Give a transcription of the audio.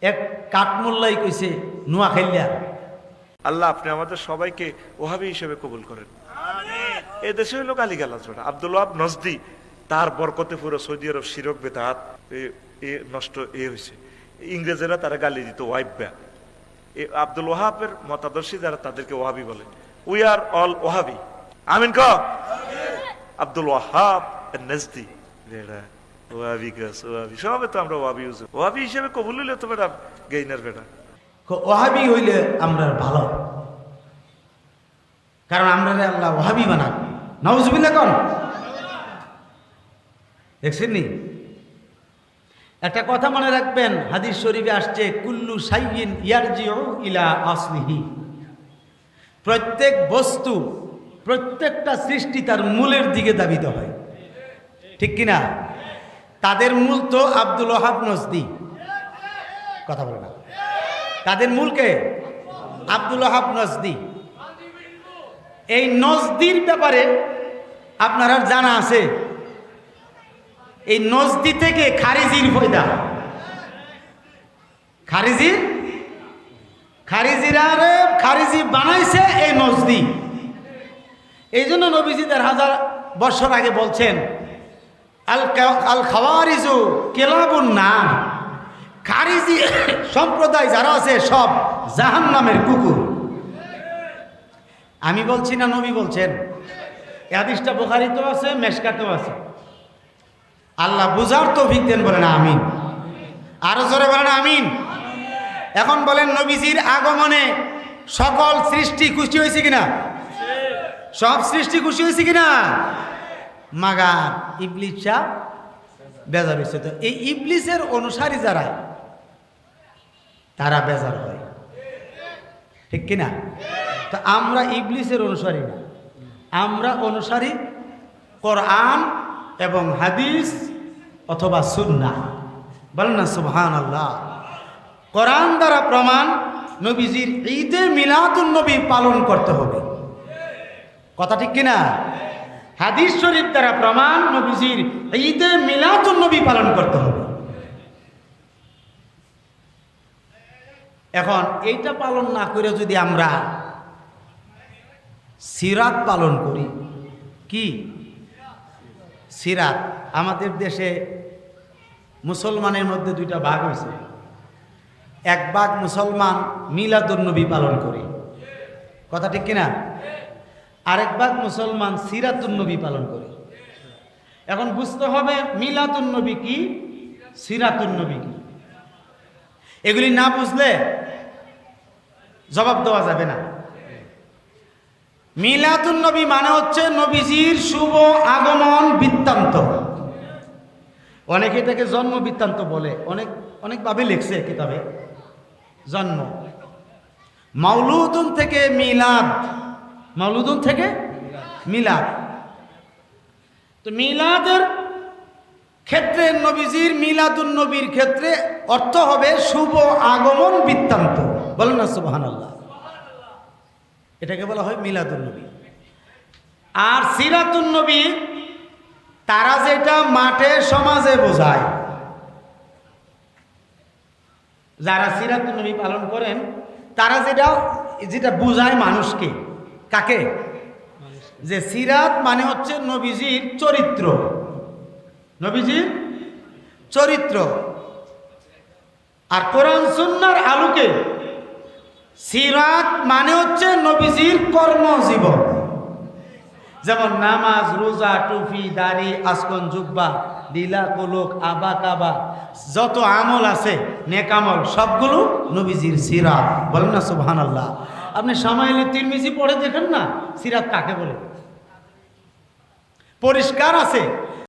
এক কাঠমোল্লাই কইছে নোয়া খাইলিয়া। আল্লাহ আপনি আমাদের সবাইকে ওহাবি হিসেবে কবুল করেন। এ দেশে হইল গালিগালাজ ওটা আব্দুল ওয়াহাব নজদি তার বরকতে পুরো সৌদি আরব শিরক বেতাহাত এ- নষ্ট এ হয়েছে ইংরেজেরা তারা গালি দিত ওয়াইব্যা এ আব্দুল ওয়াহাবের মতাদর্শী যারা তাদেরকে ওহাবি বলে। We are all Wahhabi. আমিন ক? আব্দুল ওয়াহাব নজদি। বেড়া ওয়াবি গাছ, ওয়াবি, সবে তো আমরা ওয়াবি ইউজ ওয়াবি হিসেবে কবুল হইলে তো বেটা গেইনার বেটা। ওহাবি হইলে আমরা ভালো। কারণ আমরা আল্লাহ ওহাবি বানান নওজবিল্লা কন। দেখছেন নি? একটা কথা মনে রাখবেন, হাদিস শরীফে আসছে, কুল্লু সাইয়িন ইয়ারজিউ ইলা আসলিহি। প্রত্যেক বস্তু, প্রত্যেকটা সৃষ্টি তার মূলের দিকে দাবিত হয়। ঠিক কিনা? তাদের মূল তো আব্দুল ওহাব নজদি। কথা বলে না। তাদের মূলকে আব্দুল ওহাব নজদি। এই নজদির ব্যাপারে আপনার জানা আছে? এই নজদি থেকে খারিজির ফয়দা। খারিজি? খারিজিরা রে, খারিজি বানাইছে এই নজদি। এই জন্য নবীজিদের হাজার বছর আগে বলছেন আল আল খাওয়ারিজু কেলাবুন নাম খারিজি সম্প্রদায় যারা আছে সব জাহান নামের কুকুর। আমি বলছি না নবী বলছেন? এ হাদিসটা বোখারিতেও আছে, মেশকাতেও আছে। আল্লাহ বুঝার তো দেন বলেন আমিন। আরও জোরে বলেন আমিন। এখন বলেন নবীজির আগমনে সকল সৃষ্টি খুশি হয়েছে কিনা? সব সৃষ্টি খুশি হয়েছে কিনা? মাগার, ইবলিস সাহ বেজার হয়েছে তো এই ইবলিসের অনুসারী যারা, তারা বেজার হয়। ঠিক কিনা? তো আমরা ইবলিসের অনুসারী না। আমরা অনুসারী কোরআন এবং হাদিস অথবা সুন্না বলেন না সুবহান আল্লাহ কোরআন দ্বারা প্রমাণ নবীজির ঈদে মিলাদুন নবী পালন করতে হবে। কথা ঠিক কিনা? হাদিস শরীফ দ্বারা প্রমাণ নবীজির ঈদে মিলাদুন নবী পালন করতে হবে। এখন এইটা পালন না করে যদি আমরা সিরাত পালন করি, কি? সিরাত। আমাদের দেশে মুসলমানের মধ্যে দুইটা ভাগ হয়েছে। এক ভাগ মুসলমান মিলাদুন্নবী পালন করে। কথা ঠিক কিনা? আরেক ভাগ মুসলমান সিরাতুন্নবী পালন করে। এখন বুঝতে হবে মিলাদুন্নবী কি সিরাতুন্নবী কি। এগুলি না বুঝলে জবাব দেওয়া যাবে না। মিলাদুন নবী মানে হচ্ছে নবীজির শুভ আগমন বৃত্তান্ত। অনেকে এটাকে জন্ম বৃত্তান্ত বলে। অনেক অনেকভাবে লিখছে কিতাবে। জন্ম। মাউলুদুন থেকে মিলাদ। মাউলুদুন থেকে মিলাদ। তো মিলাদের ক্ষেত্রে নবীজির, মিলাদুন নবীর ক্ষেত্রে অর্থ হবে শুভ আগমন বৃত্তান্ত। বলেন না সুবাহান আল্লাহ এটাকে বলা হয় মিলাদুন নবী। আর সিরাতুন নবী, তারা যেটা মাঠে, সমাজে বোঝায়। যারা সিরাতুন নবী পালন করেন, তারা যেটা যেটা বোঝায় মানুষকে। কাকে? যে সিরাত মানে হচ্ছে নবীজির চরিত্র। নবীজির চরিত্র। আর কোরআন সুন্নার আলোকে সিরাত মানে হচ্ছে নবীজির কর্মজীবন। যেমন নামাজ, রোজা, টুপি, দাড়ি আসকন জুব্বা দিলা কোলক, আবা, কাবা, যত আমল আছে নেকামল সবগুলো নবীজির সিরাত। বলেন না সুবহান আল্লাহ আপনি সামাইলে তিরমিজি পড়ে দেখেন না সিরাত কাকে বলে? পরিষ্কার আছে।